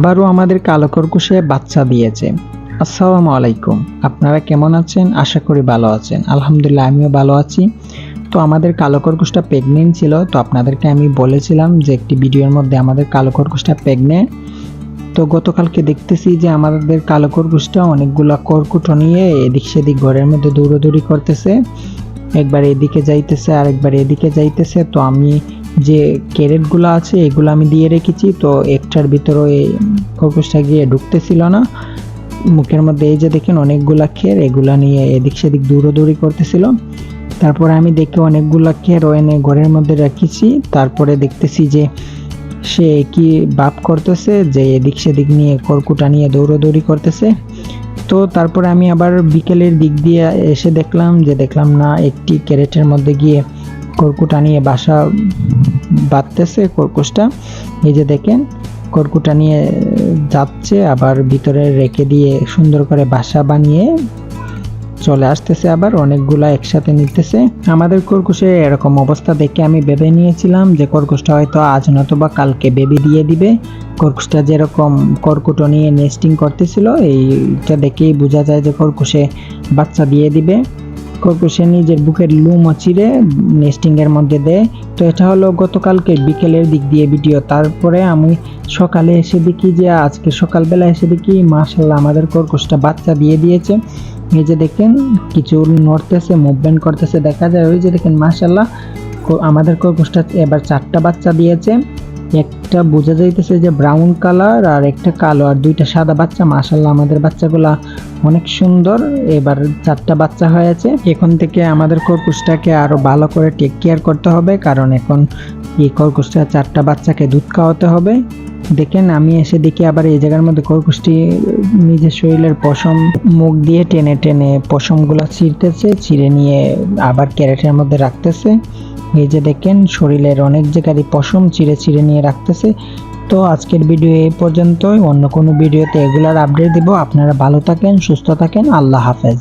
আবারও আমাদের কালো খরগোশে বাচ্চা দিয়েছে। আসসালামু আলাইকুম। আপনারা কেমন আছেন? আশা করি ভালো আছেন। আলহামদুলিল্লাহ, আমিও ভালো আছি। তো আমাদের কালো খরগোশটা প্রেগনেন্ট ছিল, তো আপনাদেরকে আমি বলেছিলাম যে একটি ভিডিওর মধ্যে আমাদের কালো খরগোশটা প্রেগনেন্ট তো গতকালকে দেখতেছি যে আমাদের কালো খরগোশটা অনেকগুলা কর্কুটো নিয়ে এদিক সেদিক ঘরের মধ্যে দৌড়াদৌড়ি করতেছে। একবার এদিকে যাইতেছে আর একবার এদিকে যাইতেছে। তো আমি যে ক্যারেটগুলো আছে, এগুলো আমি দিয়ে রেখেছি। তো একটার ভিতরে এই খরগোশটা গিয়ে ঢুকতেছিল না। মুখের মধ্যে এই যে দেখেন অনেকগুলা খের, এগুলা নিয়ে এদিক সেদিক দৌড়াদৌড়ি করতেছিল। তারপরে আমি দেখে অনেকগুলা খের ও এনে ঘরের মধ্যে রেখেছি। তারপরে দেখতেছি যে সে কি বাপ করতেছে, যে এদিক সেদিক নিয়ে কর্কুটা নিয়ে দৌড়াদৌড়ি করতেছে। তো তারপরে আমি আবার বিকেলের দিক দিয়ে এসে দেখলাম যে দেখলাম না, একটি ক্যারেটের মধ্যে গিয়ে কর্কুটা নিয়ে বাসা বাঁধতেছে কর্কুশটা এই যে দেখেন কর্কুটা নিয়ে যাচ্ছে, আবার ভিতরে রেখে দিয়ে সুন্দর করে বাসা বানিয়ে চলে আসতেছে আবার, অনেকগুলা একসাথে নিতেছে। আমাদের কর্কুশে এরকম অবস্থা দেখে আমি ভেবে নিয়েছিলাম যে কর্কুশটা হয়তো আজ নতুবা কালকে বেবি দিয়ে দিবে। কর্কুশটা যেরকম কর্কুটো নিয়ে নেস্টিং করতেছিল, এইটা দেখেই বোঝা যায় যে কর্কুশে বাচ্চা দিয়ে দিবে। কর্কুশে নিজের বুকের লুমও চিরে নেস্টিংয়ের মধ্যে দেয়। তো এটা হলো গতকালকে বিকেলের দিক দিয়ে ভিডিও। তারপরে আমি সকালে এসে দেখি যে, আজকে সকালবেলা এসে দেখি মাশাল্লাহ আমাদের কর্কুশটা বাচ্চা দিয়ে দিয়েছে। এই যে দেখেন, কিছু নড়তেছে মুভমেন্ট করতেছে। দেখা যায় ওই যে দেখেন মাশাল্লাহ কো- আমাদের কর্কুশটা এবার চারটা বাচ্চা দিয়েছে। একটা বোঝা যাইতেছে যে ব্রাউন কালার আর একটা কালো, আর দুইটা সাদা বাচ্চা। মাশাল্লাহ আমাদের বাচ্চাগুলা অনেক সুন্দর। এবার চারটা বাচ্চা হয়েছে এখন থেকে আমাদের কর্কুশটাকে আরও ভালো করে টেক কেয়ার করতে হবে, কারণ এখন এই কর্কুশটা চারটা বাচ্চাকে দুধ খাওয়াতে হবে। দেখেন, আমি এসে দেখি আবার এই জায়গার মধ্যে কর্কুশটি নিজের শরীরের পশম মুখ দিয়ে টেনে টেনে পশমগুলো ছিঁড়তেছে, ছিঁড়ে নিয়ে আবার ক্যারেটের মধ্যে রাখতেছে। এই দেখেন, শরীরের অনেক জায়গারই পশম চিড়ে চিড়ে নিয়ে রাখতেছে। তো আজকের ভিডিও এই পর্যন্তই। অন্য কোনো ভিডিওতে এগুলার আপডেট দিব। আপনারা ভালো থাকেন, সুস্থ থাকেন। আল্লাহ হাফেজ।